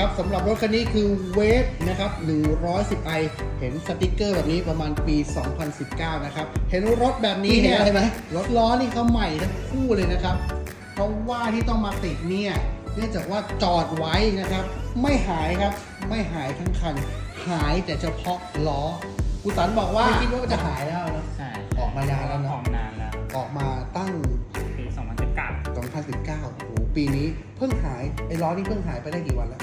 นะครับสำหรับรถคันนี้คือเวฟนะครับ110 i เห็นสติกเกอร์แบบนี้ประมาณปี 2019 นะครับ เห็นรถแบบนี้เนี่ยเห็นอะไรไหมรถล้อนี่เขาใหม่ทั้งคู่เลยนะครับ เพราะว่าที่ต้องมาติดเนี่ยเนื่องจากว่าจอดไว้นะครับ ไม่หายครับไม่หายทั้งคัน หายแต่เฉพาะล้อกุสันบอกว่าไม่คิดว่าจะหายแล้วนะใช่ออกมานานแล้วเนอะออกนานแล้วออกมาตั้งปี2019 2019โอ้โหปีนี้เพิ่งหายไอ้ล้อนี่เพิ่งหายไปได้กี่วันแล้ว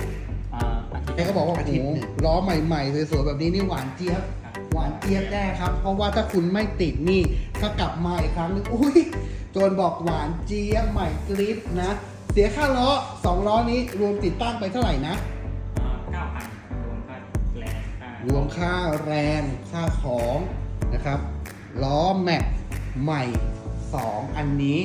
อ่าอาทิตย์แกก็บอกว่าอาโอ้ทิตโหย์หนึ่งล้อใหม่ๆสวยๆแบบนี้นี่หวานเจี๊ยบครับหวานเจี๊ยบแน่ครับ เพราะว่าถ้าคุณไม่ติดนี่ถ้ากลับมาอีกครั้งนึงอุ้ยโจนบอกหวานเจี๊ยบใหม่กริปนะ เสียค่าล้อสองล้อนี้รวมติดตั้งไปเท่าไหร่นะอ่า9,000รวมค่าแรงค่ารวมค่าแรงค่าของนะครับล้อแม็กใหม่ 2 อันนี้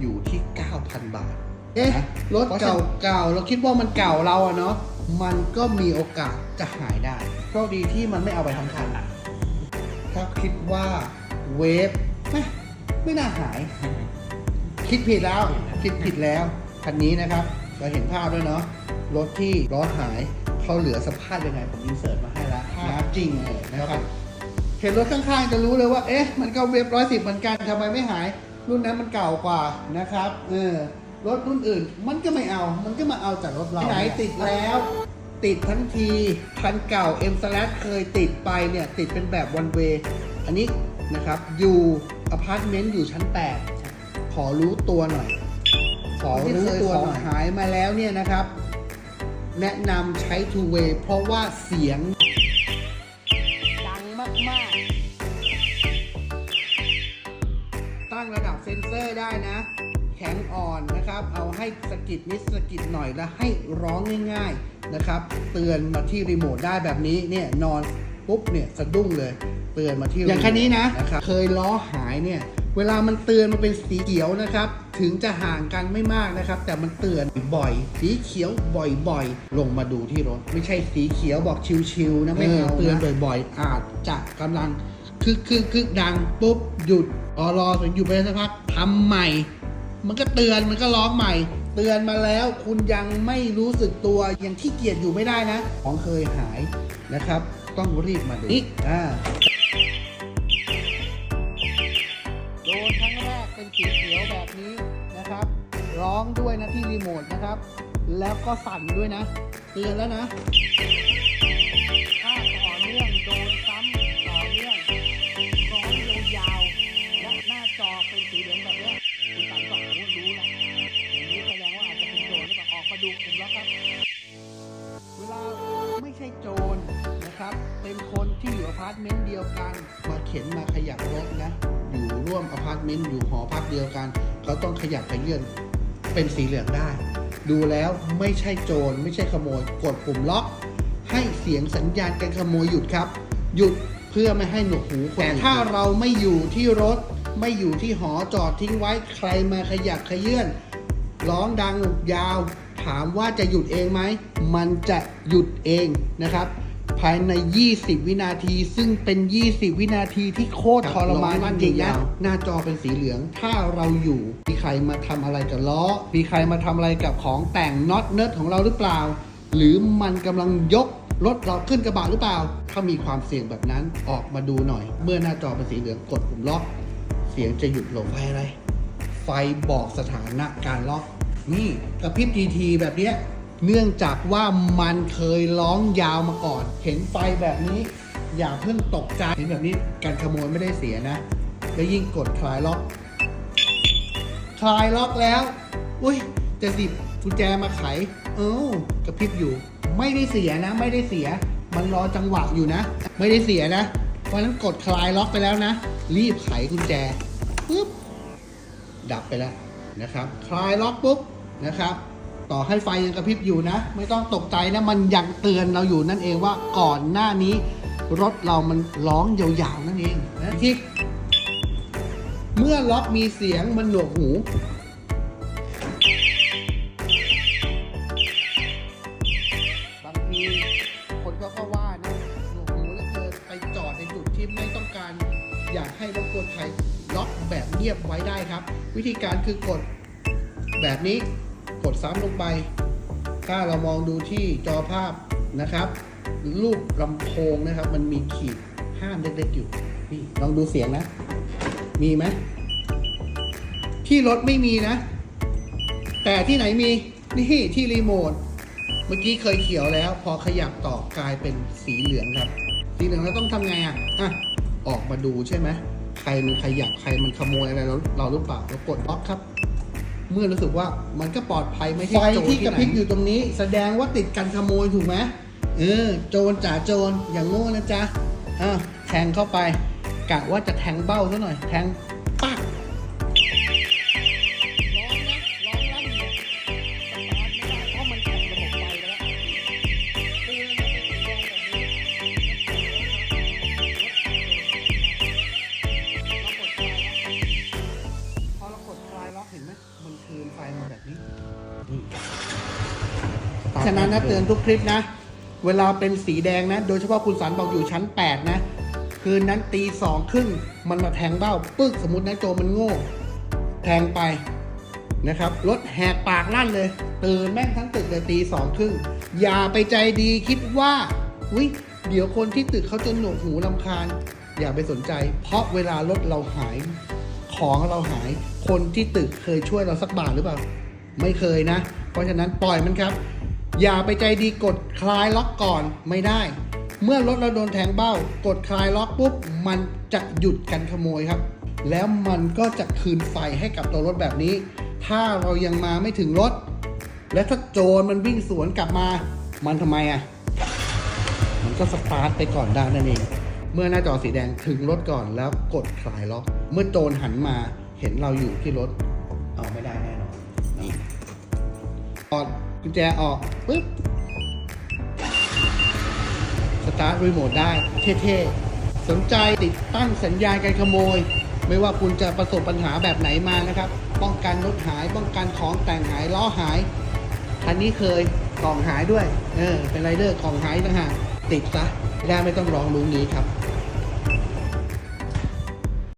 อยู่ที่ 9,000 บาท เอ๊ะนะรถเก่าเก่าๆ เราคิดว่ามันเก่าเราอะเนาะ มันก็มีโอกาสจะหายได้โชคดีที่มันไม่เอาไปทั้งคันถ้าคิดว่าเวฟไม่ไม่น่าหาย คิดผิดแล้ว คิดผิดแล้ว คันนี้นะครับ เราเห็นภาพด้วยเนาะ รถที่ล้อหาย เขาเหลือสภาพยังไง ผมอินเสิร์ตมาให้แล้วภาพจริงเลยนะครับ เห็นรถข้างๆจะรู้เลยว่า เอ๊ะ มันก็เวฟร้อยสิบเหมือนกันทำไมไม่หาย รุ่นนั้นมันเก่ากว่านะครับ เออ รถรุ่นอื่น มันก็ไม่เอา มันก็มาเอาจากรถเราไหนติดแล้ว ติดทั้งทีคันเก่า M s l a s เคยติดไปเนี่ย ติดเป็นแบบวันเวอันนี้นะครับอยู่อพาร์ตเมนต์อยู่ชั้น 8 ขอรู้ตัวหน่อย ขอรู้ตัวหน่อยหายมาแล้วเนี่ยนะครับ แนะนำใช้ Two Way เพราะว่าเสียง ดังมาก ๆ ตั้งระดับเซนเซอร์ได้นะแข็งอ่อนนะครับ เอาให้สะกิดนิดสะกิดหน่อยแล้วให้ร้องง่ายๆนะครับ เตือนมาที่รีโมทได้แบบนี้เนี่ยนอนปุ๊บเนี่ยสะดุ้งเลย เตือนมาที่อย่างคันนี้นะนะครับเคยล้อหายเนี่ยเวลามันเตือนมันเป็นสีเขียวนะครับ ถึงจะห่างกันไม่มากนะครับ แต่มันเตือนบ่อย สีเขียวบ่อยๆ ลงมาดูที่รถ ไม่ใช่สีเขียวบอกชิวๆนะไม่เอาเตือนบ่อยๆ อาจจะกำลังคึกคึกคึกดังปุ๊บหยุดออรอถึงอยู่ไปสักพักทำใหม่ มันก็เตือนมันก็ร้องใหม่ เตือนมาแล้วคุณยังไม่รู้สึกตัวยังขี้เกียจอยู่ไม่ได้นะ ของเคยหายนะครับ ต้องรีบมาดูนี่อ่าโดนครั้งแรกเป็นสีเขียวแบบนี้นะครับ ร้องด้วยนะที่รีโมทนะครับ แล้วก็สั่นด้วยนะ เตือนแล้วนะ ดียวกัน มาเข็นมาขยับรถนะ อยู่ร่วมอพาร์ตเมนต์อยู่หอพักเดียวกันเขาต้องขยับขยื่นเป็นสีเหลืองได้ ดูแล้วไม่ใช่โจรไม่ใช่ขโมย กดปุ่มล็อก ให้เสียงสัญญาณการขโมยหยุดครับ หยุดเพื่อไม่ให้หนวกหูคนแต่ถ้าเราไม่อยู่ที่รถ ไม่อยู่ที่หอจอดทิ้งไว้ใครมาขยับขยื่นร้องดังยาว ถามว่าจะหยุดเองไหมมันจะหยุดเองนะครับ ภายใน 20 วินาที ซึ่งเป็น 20 วินาทีที่โคตรทรมานจริงๆนะหน้าจอเป็นสีเหลือง ถ้าเราอยู่ มีใครมาทำอะไรกับล้อ มีใครมาทำอะไรกับของแต่งน็อตเนิร์ดของเราหรือเปล่า หรือมันกำลังยกรถเราขึ้นกระบะหรือเปล่า ถ้ามีความเสี่ยงแบบนั้นออกมาดูหน่อย เมื่อหน้าจอเป็นสีเหลืองกดปุ่มล็อก เสียงจะหยุดลงไฟอะไร ไฟบอกสถานะการล็อก นี่กระพริบทีทีแบบเนี้ย เนื่องจากว่ามันเคยร้องยาวมาก่อน เห็นไฟแบบนี้ อย่าเพิ่งตกใจ เห็นแบบนี้การขโมยไม่ได้เสียนะ แล้วยิ่งกดคลายล็อก คลายล็อกแล้ว อุ้ย จะดิบกุญแจมาไข เอ้ากระพริบอยู่ ไม่ได้เสียนะ ไม่ได้เสีย มันรอจังหวะอยู่นะ ไม่ได้เสียนะ เพราะนั้นกดคลายล็อกไปแล้วนะ รีบไขกุญแจปุ๊บ ดับไปแล้วนะครับ คลายล็อกปุ๊บนะครับ ต่อให้ไฟยังกระพริบอยู่นะ ไม่ต้องตกใจนะ มันยังเตือนเราอยู่นั่นเองว่าก่อนหน้านี้ รถเรามันร้องยาวๆนั่นเองนะที่เมื่อล็อกมีเสียงมันหนวกหูบางทีคนก็ก็ว่านะหนวกหูแล้วเกินไปจอดในจุดที่ไม่ต้องการ อยากให้รบกวนใครล็อกแบบเงียบไว้ได้ครับ วิธีการคือกดแบบนี้ ดซ้ำลงไป ถ้าเรามองดูที่จอภาพนะครับ รูปลำโพงนะครับ มันมีขีดห้ามเล็กๆอยู่นี่ลองดูเสียงนะ มีไหมที่รถไม่มีนะ แต่ที่ไหนมีนี่ที่รีโมทเมื่อกี้เคยเขียวแล้ว พอขยับต่อกลายเป็นสีเหลืองครับ สีเหลืองเราต้องทำไงอะอะออกมาดูใช่ไหมใครมันขยับใครมันขโมยอะไรเราเราหรือเปล่าเรากดล็อกครับ เมื่อรู้สึกว่ามันก็ปลอดภัยไม่ใช่ไฟโจรที่กระพริบไหนอยู่ตรงนี้ แสดงว่าติดกันขโมยถูกไหมเออโจรจ่าโจรอย่างโง่นะจ๊ะอะแทงเข้าไปกะว่าจะแทงเบ้าซะหน่อย แทง นะเตือนทุกคลิปนะ เวลาเป็นสีแดงนะ โดยเฉพาะคุณสันบอกอยู่ชั้น 8 นะ คืนนั้นตีสองครึ่งมันมาแทงเบ้าปึ๊กสมมตินะโจมันโง่ แทงไปนะครับรถแหกปากลั่นเลย ตื่นแม่งทั้งตึกเลยตีสองครึ่งอย่าไปใจดีคิดว่าวิเดี๋ยวคนที่ตึกเขาจะหนวกหูลำคาญ อย่าไปสนใจ เพราะเวลารถเราหายของเราหายคนที่ตึกเคยช่วยเราสักบาทหรือเปล่า ไม่เคยนะ เพราะฉะนั้นปล่อยมันครับ อย่าไปใจดีกดคลายล็อกก่อนไม่ได้ เมื่อรถเราโดนแทงเบ้า กดคลายล็อกปุ๊บ มันจะหยุดการขโมยครับ แล้วมันก็จะคืนไฟให้กับตัวรถแบบนี้ ถ้าเรายังมาไม่ถึงรถ และถ้าโจรมันวิ่งสวนกลับมา มันทำไมอะ มันก็สตาร์ทไปก่อนได้นั่นเองเมื่อหน้าจอสีแดงถึงรถก่อนแล้วกดคลายล็อก เมื่อโจรหันมาเห็นเราอยู่ที่รถ เอาไม่ได้แน่นอนนี่ถอด กุญแจออกปึ๊บสตาร์ทรีโมทได้เท่ๆ สนใจติดตั้งสัญญาณการขโมย ไม่ว่าคุณจะประสบปัญหาแบบไหนมานะครับ ป้องกันรถหาย ป้องกันของแต่งหายล้อหายคันนี้เคยกล่องหายด้วย เออ เป็นไรเดอร์กล่องหายต่างหากติดซะได้ไม่ต้องรองลุงนี้ครับ